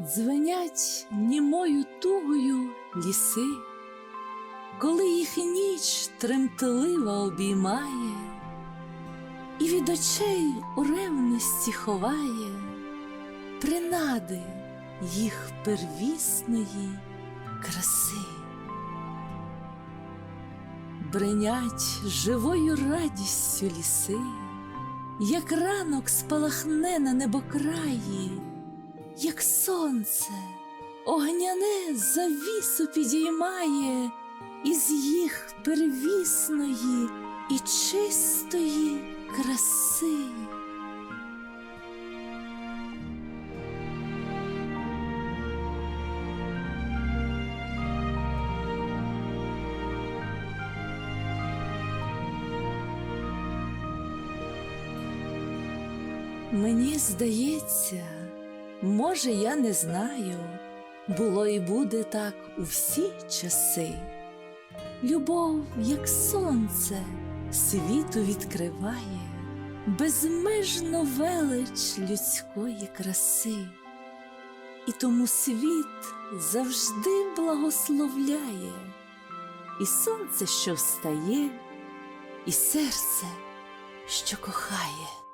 Дзвенять німою тугою ліси, коли їх ніч тремтливо обіймає, і від очей у ревності ховає принади їх первісної краси. Бринять живою радістю ліси, як ранок спалахне на небокраї, як сонце огняне завісу підіймає із їх первісної і чистої краси. Мені здається, може, я не знаю, було і буде так у всі часи. Любов, як сонце, світу відкриває, безмежну велич людської краси, і тому світ завжди благословляє, і сонце, що встає, і серце, що кохає.